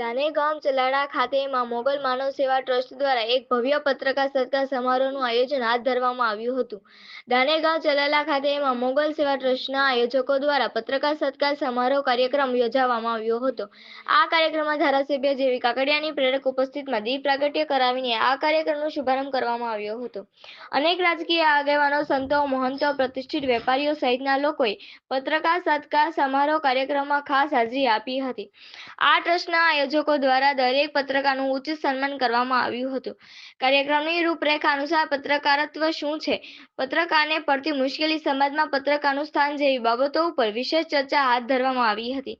ધાનેગામ ચલાડા ખાતે માં મોગલ માનવ સેવા ટ્રસ્ટ દ્વારા એક ભવ્ય પત્રકાર સત્કાર સમારોહનું આયોજન હાથ ધરવામાં આવ્યું હતું. ધાનેગાંવ ચલાડા ખાતે માં મોગલ સેવા ટ્રસ્ટના આયોજકો દ્વારા પત્રકાર સત્કાર સમારોહ કાર્યક્રમ યોજવામાં આવ્યો હતો. આ કાર્યક્રમમાં ધારાસભ્ય જેવી કાકડિયાની પ્રેરક ઉપસ્થિતમાં દીપ પ્રાગટ્ય કરાવીને આ કાર્યક્રમનો શુભારંભ કરવામાં આવ્યો હતો. અનેક રાજકીય આગેવાનો, સંતો, મહંતો, પ્રતિષ્ઠિત વેપારીઓ સહિતના લોકોએ પત્રકાર સત્કાર સમારોહ કાર્યક્રમમાં ખાસ હાજરી આપી હતી. આ ટ્રસ્ટના આયોજકો દ્વારા દરેક પત્રકારનું ઉચ્ચ સન્માન કરવામાં આવ્યું હતું. કાર્યક્રમની રૂપરેખા અનુસાર પત્રકારત્વ શું છે? પત્રકારને પડતી મુશ્કેલી સમાજમાં પત્રકારનું સ્થાન જેવી બાબતો ઉપર વિશેષ ચર્ચા હાથ ધરવામાં આવી હતી.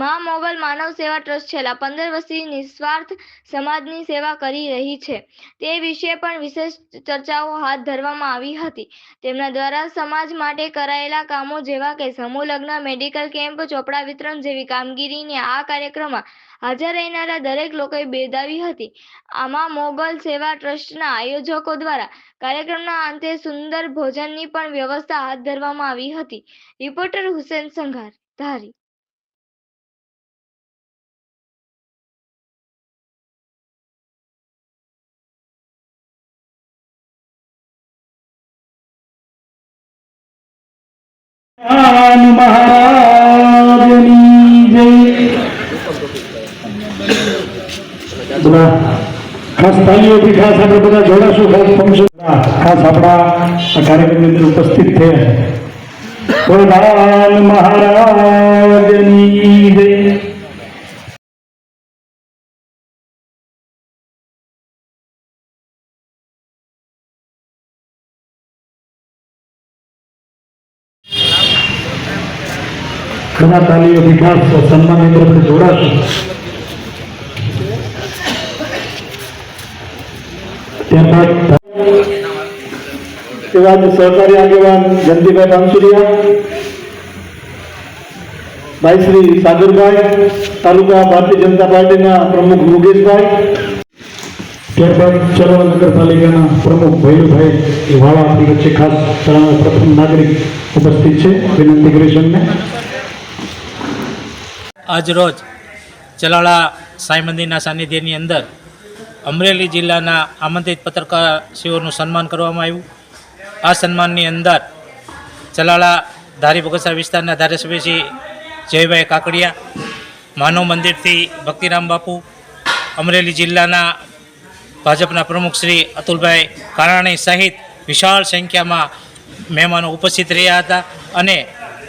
મા મોગલ માનવ સેવા ટ્રસ્ટ છેલ્લા પંદર વર્ષથી નિસ્વાર્થ સમાજની સેવા કરી રહી છે. તે વિશે પણ વિશેષ ચર્ચાઓ હાથ ધરવામાં આવી હતી. તેમના દ્વારા સમાજ માટે કરાયેલા કામો જેવા કે સમૂહ લગ્ન, મેડિકલ કેમ્પ, ચોપડા વિતરણ જેવી કામગીરીને આ કાર્યક્રમમાં હાજર રહેનારા દરેક લોકોએ બિરદાવી હતી. આમાં મોગલ સેવા ટ્રસ્ટના આયોજકો દ્વારા કાર્યક્રમના અંતે સુંદર ભોજનની પણ વ્યવસ્થા હાથ ધરવામાં આવી હતી. રિપોર્ટર હુસેન સંઘાર, ધારી. ભગવાન મહારાજની જય બધા ખાસ તાલીઓથી ખાસ આપણે બધા જોડાશું ખાસ ફંક્શન ખાસ આપણા આ કાર્યક્રમની અંદર ઉપસ્થિત થયા ભગવાન મહારાજની જય બધા તાલીઓથી ખાસ સન્માનની તરફથી જોડાશું ત્યારબાદ એવા જ સહકારી આગેવાન જયંતિભાઈ પાનસુરિયા ભાઈ શ્રી સાગરભાઈ તાલુકા ભારતીય જનતા પાર્ટીના પ્રમુખ યોગેશભાઈ ત્યારબાદ ચરોડા નગરપાલિકાના પ્રમુખ ભૈરુભાઈ વાળા આપણી વચ્ચે ખાસ તળાવના પ્રથમ નાગરિક ઉપસ્થિત છે વિનંતી કરીશ એમને આજરોજ ચલાળા સાંઈ મંદિરના સાનિધ્યની અંદર અમરેલી જિલ્લાના આમંત્રિત પત્રકારશ્રીઓનું સન્માન કરવામાં આવ્યું. આ સન્માનની અંદર ચલાળા ધારી બગસરા વિસ્તારના ધારાસભ્ય શ્રી જયભાઈ કાકડિયા, માનવ મંદિરથી ભક્તિરામ બાપુ, અમરેલી જિલ્લાના ભાજપના પ્રમુખ શ્રી અતુલભાઈ કારાણી સહિત વિશાળ સંખ્યામાં મહેમાનો ઉપસ્થિત રહ્યા હતા અને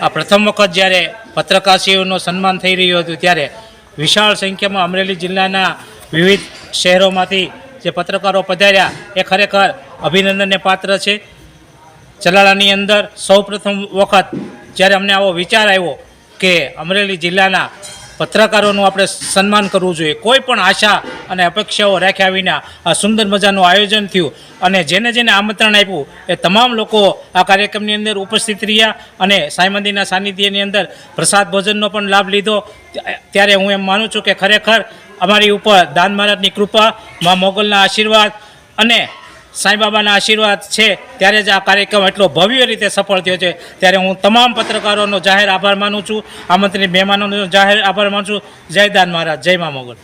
આ પ્રથમ વખત જ્યારે પત્રકારશ્રીઓનું સન્માન થઈ રહ્યું હતું ત્યારે વિશાળ સંખ્યામાં અમરેલી જિલ્લાના વિવિધ શહેરોમાંથી જે પત્રકારો પધાર્યા, એ ખરેખર અભિનંદનને પાત્ર છે. ચલાલાની અંદર સૌપ્રથમ વખત જ્યારે અમને આવો વિચાર આવ્યો કે અમરેલી જિલ્લાના પત્રકારોનું આપણે સન્માન કરવું જોઈએ. કોઈ પણ આશા અને અપેક્ષાઓ રાખ્યા વિના આ સુંદર મજાનું આયોજન થયું અને જેને જેને આમંત્રણ આપ્યું એ તમામ લોકો આ કાર્યક્રમની અંદર ઉપસ્થિત રહ્યા અને સાંઈ મંદિરના સાનિધ્યની અંદર પ્રસાદ ભોજનનો પણ લાભ લીધો. ત્યારે હું એમ માનું છું કે ખરેખર અમારી ઉપર દાન મહારાજની કૃપા, મા મોગલના આશીર્વાદ અને સાંઈબાબાના આશીર્વાદ છે, ત્યારે જ આ કાર્યક્રમ એટલો ભવ્ય રીતે સફળ થયો છે. ત્યારે હું તમામ પત્રકારોનો જાહેર આભાર માનું છું. આમંત્રિત મહેમાનોનો જાહેર આભાર માનું છું. જયદાન મહારાજ, જય મા મોગલ.